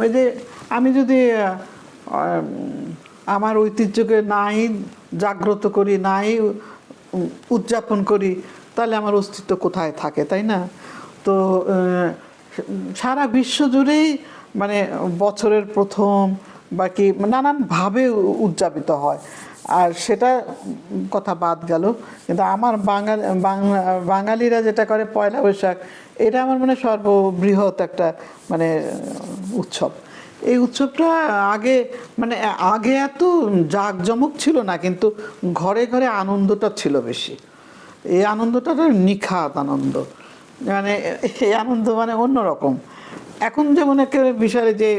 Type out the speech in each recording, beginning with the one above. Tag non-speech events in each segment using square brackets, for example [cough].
ওই যে আমি যদি আমার ঐতিহ্যকে নাই জাগ্রত করি, নাই উদযাপন করি, তাহলে আমার অস্তিত্ব কোথায় থাকে, তাই না? তো সারা বিশ্ব জুড়েই মানে বছরের প্রথম বা কি নানানভাবে উদযাপিত হয়। আর সেটা কথা বাদ গেল। কিন্তু আমার বাঙাল বাঙালিরা যেটা করে পয়লা বৈশাখ, এটা আমার মনে সর্ববৃহৎ একটা মানে উৎসব। এই উৎসবটা আগে মানে আগে এত জাঁকজমক ছিল না, কিন্তু ঘরে ঘরে আনন্দটা ছিল বেশি। এই আনন্দটা একটা নিখাত আনন্দ। মানে এই আনন্দ মানে অন্যরকম। এখন যেমন একেবারে বিশালে যে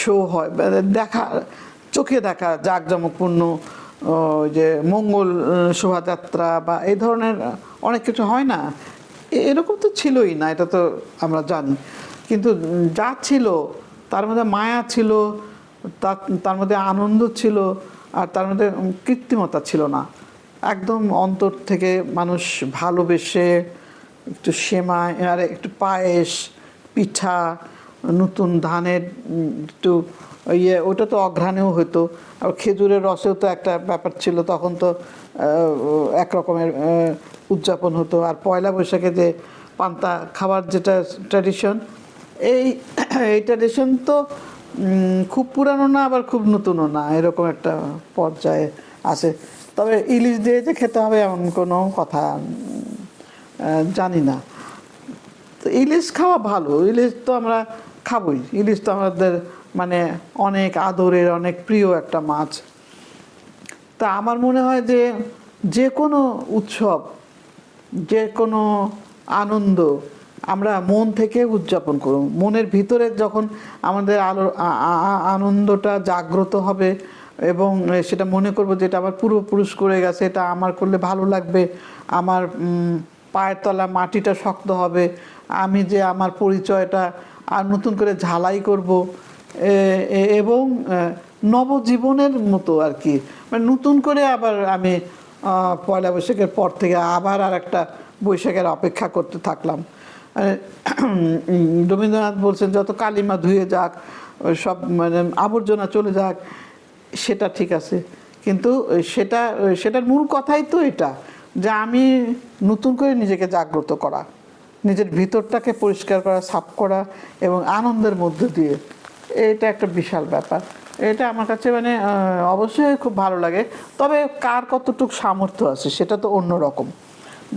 শো হয় দেখা চোখে দেখা জাঁকজমকপূর্ণ যে মঙ্গল শোভাযাত্রা বা এই ধরনের অনেক কিছু হয় না। এরকম তো ছিলই না, এটা তো আমরা জানি। কিন্তু যা ছিল, তার মধ্যে মায়া ছিল তার মধ্যে আনন্দ ছিল, আর তার মধ্যে কৃত্রিমতা ছিল না। একদম অন্তর থেকে মানুষ ভালোবেসে একটু সেমাই, আর একটু পায়েস, পিঠা, নতুন ধানের একটু ইয়ে ওটা তো অঘ্রাণেও হতো। আর খেজুরের রসেও তো একটা ব্যাপার ছিল, তখন তো এক রকমের উদযাপন হতো। আর পয়লা বৈশাখে যে পান্তা খাবার যেটা ট্র্যাডিশন এই এই ট্র্যাডিশন তো খুব পুরানো না, আবার খুব নতুনও না, এরকম একটা পর্যায়ে আছে। তবে ইলিশ দিয়ে যে খেতে হবে এমন কোনো কথা জানি না। তো ইলিশ খাওয়া ভালো, ইলিশ তো আমরা খাবই, ইলিশ তো আমাদের মানে অনেক আদরের, অনেক প্রিয় একটা মাছ। তা আমার মনে হয় যে যে কোনো উৎসব যে কোনো আনন্দ আমরা মন থেকে উদযাপন করব। মনের ভিতরে যখন আমাদের আলো আনন্দটা জাগ্রত হবে এবং সেটা মনে করব যে এটা আমার পূর্বপুরুষ করে গেছে, এটা আমার করলে ভালো লাগবে, আমার পায়ের তলা মাটিটা শক্ত হবে, আমি যে আমার পরিচয়টা আর নতুন করে ঝালাই করব এবং নবজীবনের মতো আর কি মানে নতুন করে আবার আমি পয়লা বৈশাখের পর থেকে আবার আর একটা বৈশাখের অপেক্ষা করতে থাকলাম। রবীন্দ্রনাথ বলছেন, যত কালিমা ধুয়ে যাক, সব মানে আবর্জনা চলে যাক, সেটা ঠিক আছে। কিন্তু সেটা, সেটার মূল কথাই তো এটা, যে আমি নতুন করে নিজেকে জাগ্রত করা, নিজের ভিতরটাকে পরিষ্কার করা, সাফ করা এবং আনন্দের মধ্য দিয়ে এটা একটা বিশাল ব্যাপার। এটা আমার কাছে মানে অবশ্যই খুব ভালো লাগে। তবে কার কতটুকু সামর্থ্য আছে সেটা তো অন্য রকম।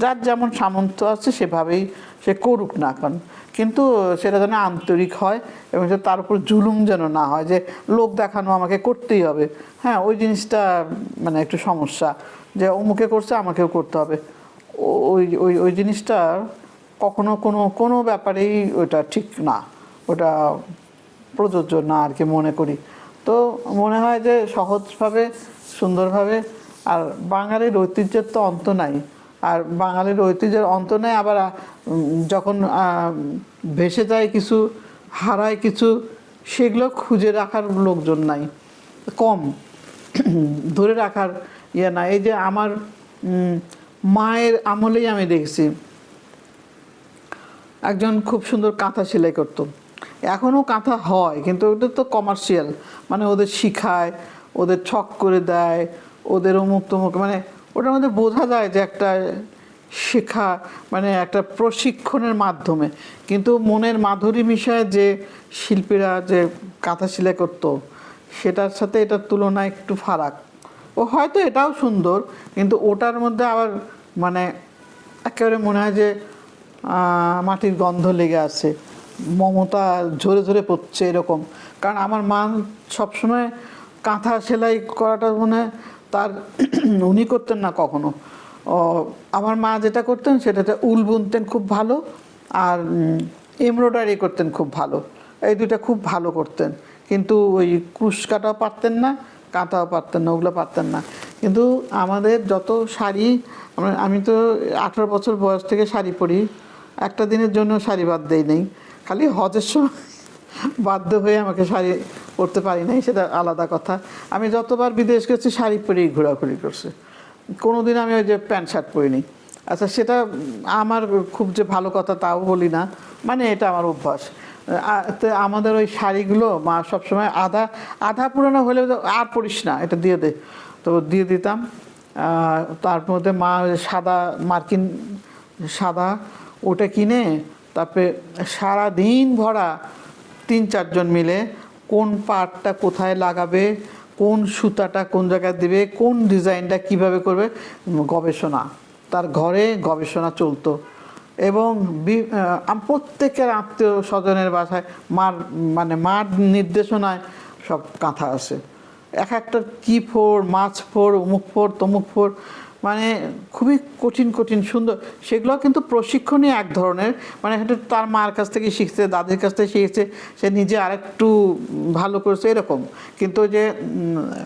যার যেমন সামর্থ্য আছে সেভাবেই সে করুক না কেন। কিন্তু সেটা যেন আন্তরিক হয় এবং যে তার উপর জুলুম যেন না হয়, যে লোক দেখানো আমাকে করতেই হবে। হ্যাঁ ওই জিনিসটা মানে একটু সমস্যা, যে অমুকে করছে, আমাকেও করতে হবে। ওই ওই ওই জিনিসটা কখনো কোনো কোনো ব্যাপারেই ওটা ঠিক না। ওটা প্রযোজ্য না আর কি মনে করি। তো মনে হয় যে সহজভাবে, সুন্দরভাবে, আর বাঙালির ঐতিহ্যের তো অন্ত নাই। আর বাঙালির ঐতিহ্যের অন্ত নেই, আবার যখন ভেসে যায় কিছু, হারায় কিছু, সেগুলো খুঁজে রাখার লোকজন নাই। কম। [clears throat] ধরে রাখার ইয়ে না এই যে আমার মায়ের আমলেই আমি দেখছি। একজন খুব সুন্দর কাঁথা সেলাই করতো। এখনও কাঁথা হয়, কিন্তু ওটা তো কমার্শিয়াল মানে ওদের শিখায়, ওদের ছক করে দেয়, ওদের অমুক তমুক মানে ওটার মধ্যে বোঝা যায় যে একটা শেখা মানে একটা প্রশিক্ষণের মাধ্যমে। কিন্তু মনের মাধুরী মিশায় যে শিল্পীরা যে কাঁথা সেলাই করতো, সেটার সাথে এটার তুলনা একটু ফারাক। ও হয়তো এটাও সুন্দর, কিন্তু ওটার মধ্যে আবার মানে একেবারে মনে হয় যে মাটির গন্ধ লেগে আছে। মমতা ঝরে ঝরে পড়ছে এরকম। কারণ আমার মা সবসময় কাঁথা সেলাই করাটা মনে তার [clears throat] উনি করতেন না কখনো। আমার মা যেটা করতেন সেটাতে উল বুনতেন খুব ভালো আর এমব্রয়ডারি করতেন খুব ভালো। এই দুইটা খুব ভালো করতেন। কিন্তু ওই কুশ কাটাও পারতেন না, কাঁথাও পারতেন না, ওগুলো পারতেন না। কিন্তু আমাদের যত শাড়ি আমি তো আঠারো বছর বয়স থেকে শাড়ি পরি। একটা দিনের জন্য শাড়ি বাদ দেই নেই। খালি হজের সময় বাধ্য হয়ে আমাকে শাড়ি পরতে পারি নাই, সেটা আলাদা কথা। আমি যতবার বিদেশ গেছি, শাড়ি পরেই ঘোরাঘুরি করছি। কোনোদিন আমি ওই যে প্যান্ট শার্ট পরিনি। আচ্ছা সেটা আমার খুব যে ভালো কথা তাও বলি না মানে এটা আমার অভ্যাস। আমাদের ওই শাড়িগুলো, মা সবসময় আধা আধা পুরনো হলেও তো আর পড়িস না, এটা দিয়ে দে। তো দিয়ে দিতাম। তার মধ্যে মা সাদা মার্কিন সাদা, ওটা কিনে তারপরে সারা দিন ভরা তিন চারজন মিলে কোন পার্টটা কোথায় লাগাবে, কোন সুতাটা কোন জায়গায় দেবে, কোন ডিজাইনটা কীভাবে করবে, গবেষণা। তার ঘরে গবেষণা চলতো। এবং প্রত্যেকের আত্মীয় স্বজনের বাসায় মার মানে মার নির্দেশনায় সব কাঁথা আছে। এক একটা কি ফোর মাছ ফোর অমুক ফোর তমুক ফোর মানে খুবই কঠিন কঠিন, সুন্দর। সেগুলো কিন্তু প্রশিক্ষণই এক ধরনের। মানে তার মার কাছ থেকে শিখছে, দাদির কাছ থেকে শিখেছে, সে নিজে আরেকটু ভালো করেছে এরকম। কিন্তু যে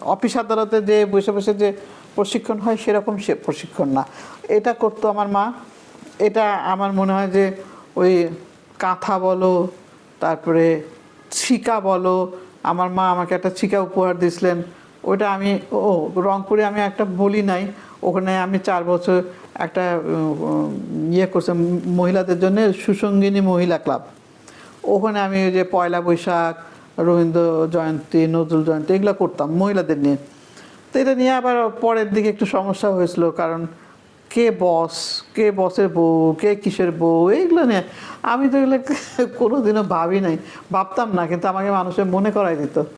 অফিস আদালতে যে বসে বসে যে প্রশিক্ষণ হয়, সেরকম সে প্রশিক্ষণ না। এটা করতো আমার মা। এটা আমার মনে হয় যে, ওই কাঁথা বলো, তারপরে ছিকা বলো, আমার মা আমাকে একটা ছিকা উপহার দিয়েছিলেন। ওটা আমি, ও, রংপুরে আমি একটা বলি নাই। ওখানে আমি চার বছর একটা ইয়ে করছি, মহিলাদের জন্য সুসঙ্গিনী মহিলা ক্লাব। ওখানে আমি ওই যে পয়লা বৈশাখ, রবীন্দ্র জয়ন্তী, নজরুল জয়ন্তী, এগুলো করতাম মহিলাদের নিয়ে। তো এটা নিয়ে আবার পরের দিকে একটু সমস্যা হয়েছিল, কারণ কে বস, কে বসের বউ, কে কিসের বউ, এইগুলো নিয়ে আমি তো এগুলো কোনোদিনও ভাবি নাই। ভাবতাম না, কিন্তু আমাকে মানুষের মনে করাই দিত।